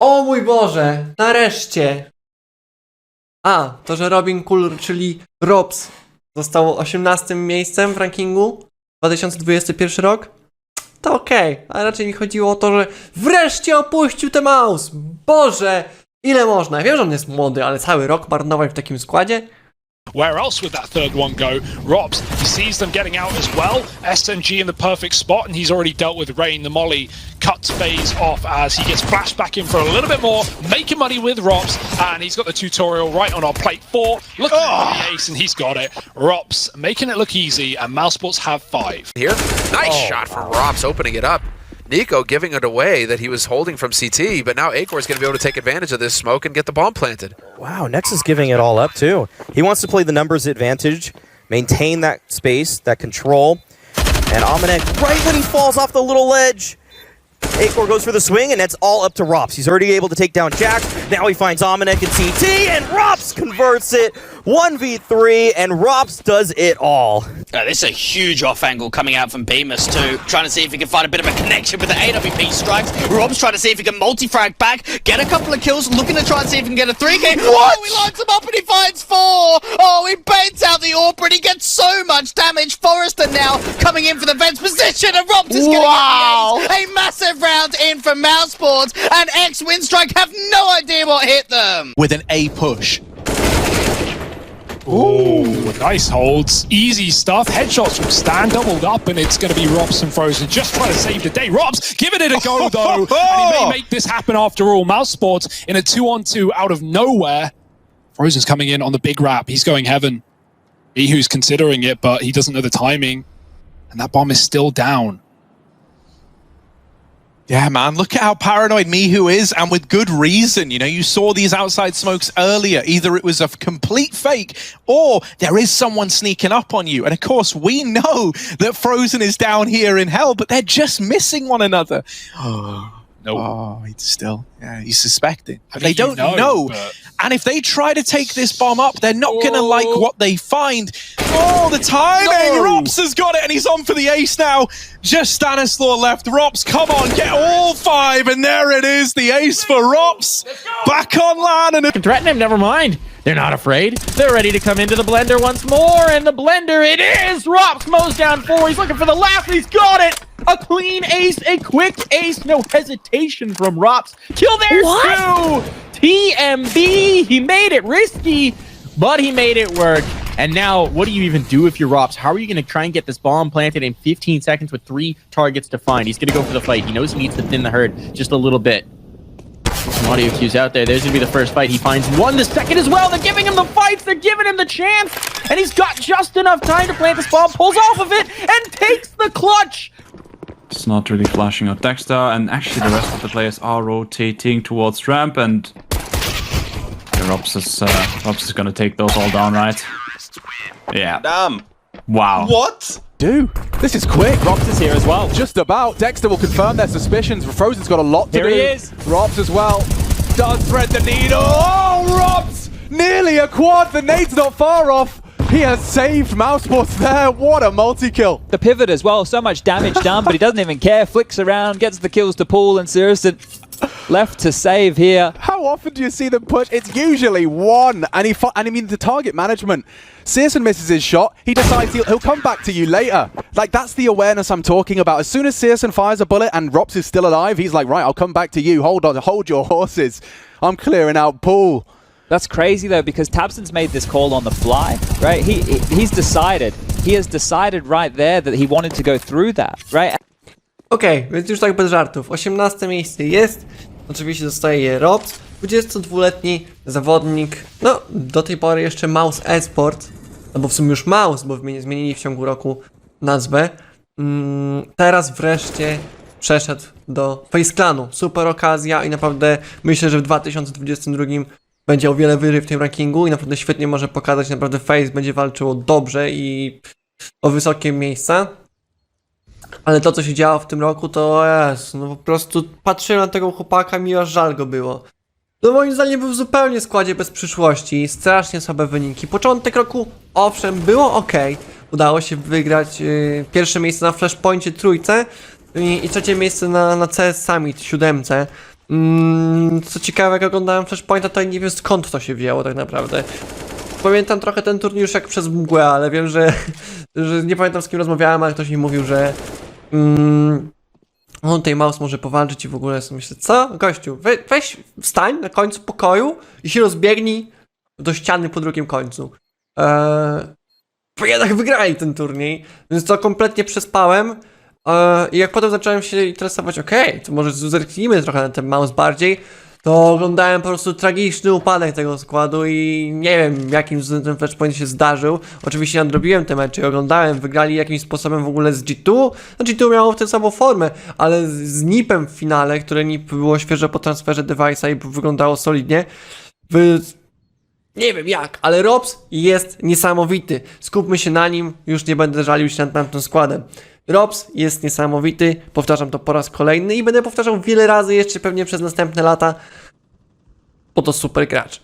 O mój Boże, nareszcie! A, to, że Robin Cool, czyli Robs, został 18 miejscem w rankingu 2021 rok, to okej, ale raczej mi chodziło o to, że wreszcie opuścił ten mouse! Boże, ile można? Wiem, że on jest młody, ale cały rok marnować w takim składzie? Where else would that third one go? Robs, he sees them getting out as well. SMG in the perfect spot, and he's already dealt with Rain. The molly cuts phase off as he gets flashed back in for a little bit more, making money with Robs, and he's got the tutorial right on our plate four. Looking for the ace, and he's got it. Robs making it look easy, and Mousesports have five. here. Nice oh. shot from Robs, opening it up. Nico giving it away that he was holding from CT, but now Acor is going to be able to take advantage of this smoke and get the bomb planted. Wow, Nexus is giving it all up too. He wants to play the numbers advantage, maintain that space, that control. And Amanek, right when he falls off the little ledge, Acor goes for the swing, and that's all up to Rops. He's already able to take down Jack. Now he finds Amanek and CT, and Rops converts it 1v3, and Rops does it all. This is a huge off angle coming out from Bemis too. Trying to see if he can find a bit of a connection with the AWP strikes. Rob's trying to see if he can multi-frag back, get a couple of kills, looking to try and see if he can get a 3k. Oh, he lines him up and he finds four! Oh, he baits out the AWP and he gets so much damage. Forrester now coming in for the fence position and Rob's is Wow. getting. A massive round in from Mousesports and X Windstrike have no idea what hit them. with an A push. Ooh, nice holds. Easy stuff. Headshots from Stan doubled up, and it's going to be Robs and Frozen just trying to save the day. Robs giving it a go, though. and he may make this happen after all. Mouse Sports in a two on two out of nowhere. Frozen's coming in on the big wrap. He's going heaven. Ehu's considering it, but he doesn't know the timing. And that bomb is still down. Yeah, man, look at how paranoid Mihu is, and with good reason. You know, you saw these outside smokes earlier. Either it was a complete fake, or there is someone sneaking up on you. And of course, we know that Frozen is down here in hell, but they're just missing one another. No. Oh, he's still, yeah, he's suspecting. I they don't know, know. but- And if they try to take this bomb up, they're not going to oh. like what they find. Oh, the timing! No. Rops has got it, and he's on for the ace now. Just Stanislaw left. Rops, come on, get all five, and there it is, the ace for Rops. Back on land, and can threaten him. Never mind. They're not afraid. They're ready to come into the blender once more. And the blender, it is. Rops mows down four. He's looking for the last. He's got it. A clean ace, a quick ace, no hesitation from Rops. Kill there too. TMB. He made it risky, but he made it work. And now, what do you even do if you're Rops? How are you going to try and get this bomb planted in 15 seconds with three targets to find? He's going to go for the fight. He knows he needs to thin the herd just a little bit. Some audio cues out there. There's gonna be the first fight. He finds one, the second as well. They're giving him the fights. They're giving him the chance, and he's got just enough time to plant this bomb. Pulls off of it and takes the clutch. It's not really flashing out Dexter, and actually the rest of the players are rotating towards ramp, and yeah, Robs is uh, Robs is gonna take those all down, right? Yeah. Damn. Wow. What? do. This is quick. Robs is here as well. Just about. Dexter will confirm their suspicions. Frozen's got a lot to Here do. he is. Robs as well. Does thread the needle. Oh, Robs! Nearly a quad. The nade's not far off. He has saved Mousesports there. What a multi-kill. the pivot as well. So much damage done, but he doesn't even care. Flicks around, gets the kills to Paul and Sirison left to save here. How often do you see them push? It's usually one. And he and I mean the target management. Searson misses his shot. He decides he'll, he'll come back to you later. Like that's the awareness I'm talking about. As soon as Searson fires a bullet and Rops is still alive, he's like, right, I'll come back to you. Hold on, hold your horses. I'm clearing out pool. That's crazy though, because Tabson's made this call on the fly, right? He he- he's decided. He has decided right there that he wanted to go through that, right? Okej, więc już tak bez żartów. 18 miejsce jest. Oczywiście zostaje Robs, 22-letni zawodnik. No, do tej pory jeszcze Mouse Esport. Albo w sumie już Mouse, bo zmieni- zmienili w ciągu roku nazwę. Mm, teraz wreszcie przeszedł do Face Clanu. Super okazja i naprawdę myślę, że w 2022 będzie o wiele wyżej w tym rankingu i naprawdę świetnie może pokazać. Naprawdę Face będzie walczył o dobrze i o wysokie miejsca. Ale to, co się działo w tym roku, to jest, no po prostu patrzyłem na tego chłopaka, mi aż żal go było. No moim zdaniem był zupełnie w składzie bez przyszłości, strasznie słabe wyniki. Początek roku, owszem, było ok. Udało się wygrać y, pierwsze miejsce na Flashpoincie trójce i, i trzecie miejsce na, na CS Summit siódemce. Mm, co ciekawe, jak oglądałem Flashpointa, to nie wiem skąd to się wzięło tak naprawdę. Pamiętam trochę ten turniej już jak przez mgłę, ale wiem, że, że nie pamiętam z kim rozmawiałem, ale ktoś mi mówił, że mm, on tej mouse może powalczyć i w ogóle sobie myślę, co? Gościu, we, weź wstań na końcu pokoju i się rozbiegnij do ściany po drugim końcu. Eee, bo jednak wygrali ten turniej, więc to kompletnie przespałem. Eee, I jak potem zacząłem się interesować, okej, to może zerknijmy trochę na ten mouse bardziej, to oglądałem po prostu tragiczny upadek tego składu i nie wiem jakim ten Flashpoint się zdarzył. Oczywiście nadrobiłem te mecze i oglądałem, wygrali jakimś sposobem w ogóle z G2. No G2 miało w tę samą formę, ale z- Nipem w finale, które Nip było świeże po transferze Device'a i wyglądało solidnie. Nie wiem jak, ale Robs jest niesamowity. Skupmy się na nim, już nie będę żalił się nad tamtym składem. Robs jest niesamowity, powtarzam to po raz kolejny i będę powtarzał wiele razy jeszcze pewnie przez następne lata, bo to super gracz.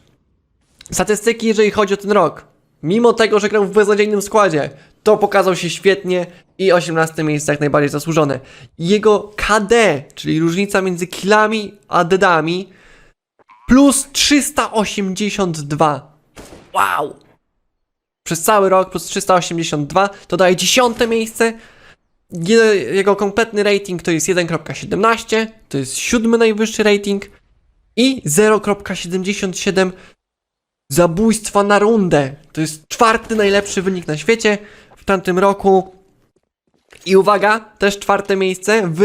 Statystyki, jeżeli chodzi o ten rok. Mimo tego, że grał w beznadziejnym składzie, to pokazał się świetnie i 18 miejsce jak najbardziej zasłużone. Jego KD, czyli różnica między killami a deadami, plus 382. Wow! Przez cały rok plus 382 to daje 10 miejsce. Je- Jego kompletny rating to jest 1.17, to jest siódmy najwyższy rating i 0.77 zabójstwa na rundę. To jest czwarty najlepszy wynik na świecie w tamtym roku. I uwaga, też czwarte miejsce w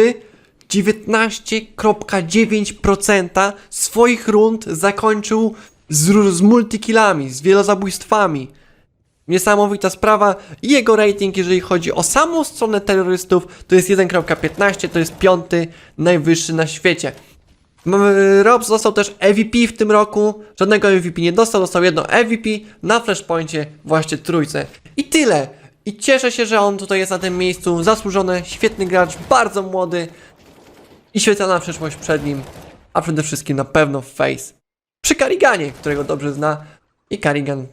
19,9% swoich rund zakończył z, z multikillami, z wielozabójstwami. Niesamowita sprawa. I jego rating, jeżeli chodzi o samą stronę terrorystów, to jest 1.15, to jest piąty najwyższy na świecie. Robs dostał też EVP w tym roku. Żadnego EVP nie dostał, dostał jedno EVP na Flashpoincie, właśnie trójce. I tyle. I cieszę się, że on tutaj jest na tym miejscu. Zasłużony, świetny gracz, bardzo młody i świetlana przyszłość przed nim. A przede wszystkim na pewno face. Przy Kariganie, którego dobrze zna. I Karigan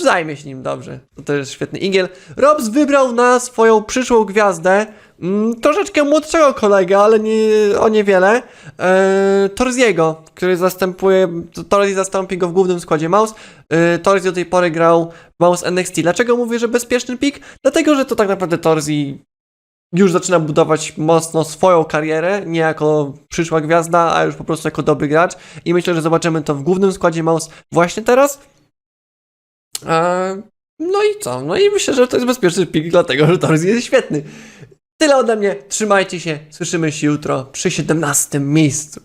zajmie się nim dobrze. To też świetny Ingiel. Robs wybrał na swoją przyszłą gwiazdę mm, troszeczkę młodszego kolegę, ale nie, o niewiele. E, Torziego, który zastępuje. Torzi zastąpi go w głównym składzie Mouse. E, Torzi do tej pory grał Mouse NXT. Dlaczego mówię, że bezpieczny pik? Dlatego, że to tak naprawdę Torzi już zaczyna budować mocno swoją karierę, nie jako przyszła gwiazda, a już po prostu jako dobry gracz. I myślę, że zobaczymy to w głównym składzie Mouse właśnie teraz. Eee, no i co? No i myślę, że to jest bezpieczny pik, dlatego że Torzi jest świetny. Tyle ode mnie. Trzymajcie się. Słyszymy się jutro przy 17 miejscu.